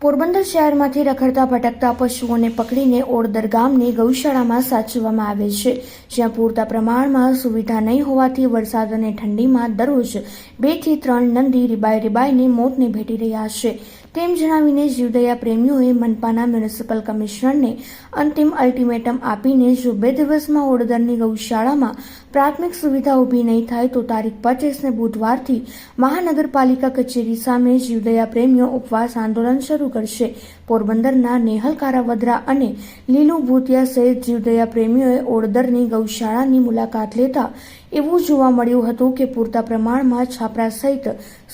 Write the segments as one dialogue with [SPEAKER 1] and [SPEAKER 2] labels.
[SPEAKER 1] પોરબંદર શહેરમાંથી રખડતા ભટકતા પશુઓને પકડીને ઓડદર ગામની ગૌશાળામાં સાચવવામાં આવે છે. જ્યાં પૂરતા પ્રમાણમાં સુવિધા નહીં હોવાથી વરસાદ અને ઠંડીમાં દરરોજ બેથી ત્રણ નંદી રીબાઈ રીબાઈને મોતને ભેટી રહ્યા છે. તેમ જણાવીને જીવદયા પ્રેમીઓએ મનપાના મ્યુનિસિપલ કમિશનરને અંતિમ અલ્ટિમેટમ આપીને જો બે દિવસમાં ઓડદરની ગૌશાળામાં પ્રાથમિક સુવિધા ઊભી નહીં થાય તો તારીખ પચીસને બુધવારથી મહાનગરપાલિકા કચેરી સામે જીવદયા પ્રેમીઓ ઉપવાસ આંદોલન શરૂ કરશે. પોરબંદરના નેહલ કારાવદરા અને લીલુ ભૂતિયા સહિત જીવદયા પ્રેમીઓએ ઓડદરની ગૌશાળાની મુલાકાત લેતા એવું જોવા મળ્યું હતું કે પૂરતા પ્રમાણમાં છાપરા સહિત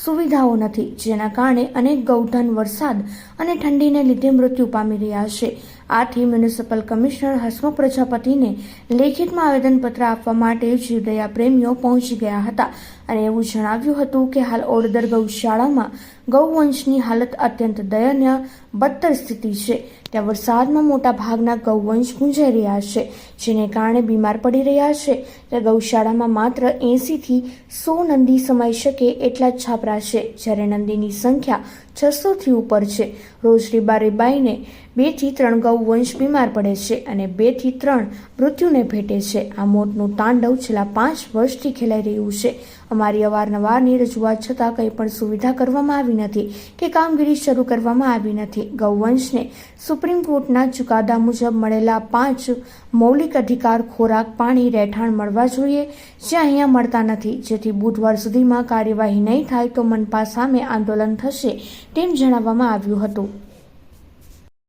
[SPEAKER 1] સુવિધાઓ નથી, જેના કારણે અનેક ગૌધન વરસાદ અને ઠંડીને લીધે મૃત્યુ પામી રહ્યા છે. આથી મ્યુનિસિપલ કમિશનર હસમુખ પ્રજાપતિને લેખિતમાં આવેદનપત્ર આપવા માટે જીવદયા પ્રેમીઓ પહોંચી ગયા હતા અને એવું જણાવ્યું હતું કે હાલ ઓડદર ગૌશાળામાં ગૌવંશની હાલત અત્યંત દયનીય, બદતર સ્થિતિ છે. ત્યાં વરસાદમાં મોટા ભાગના ગૌવંશ ગુંજાઈ રહ્યા છે, જેને કારણે બીમાર પડી રહ્યા છે. ત્યાં ગૌશાળામાં માત્ર એંસીથી સો નંદી સમાઈ શકે એટલા જ છાપરા છે, જ્યારે નંદીની સંખ્યા છસોથી ઉપર છે. રોજ રીબા બેથી ત્રણ ગૌવંશ બીમાર પડે છે અને બેથી ત્રણ મૃત્યુને ભેટે છે. આ મોતનું તાંડવ છેલ્લા પાંચ વર્ષથી ખેલાઈ રહ્યું છે. અમારી અવારનવારની રજૂઆત છતાં કંઈ પણ સુવિધા કરવામાં આવી નથી કે કામગીરી શરૂ કરવામાં આવી નથી. ગૌવંશને સુપ્રીમ કોર્ટના ચુકાદા મુજબ મળેલા પાંચ મૌલિક અધિકાર ખોરાક, પાણી, રહેઠાણ મળવા જોઈએ જે અહીંયા મળતા નથી. જેથી બુધવાર સુધીમાં કાર્યવાહી નહીં થાય તો મનપા સામે આંદોલન થશે તેમ જણાવવામાં આવ્યું હતું.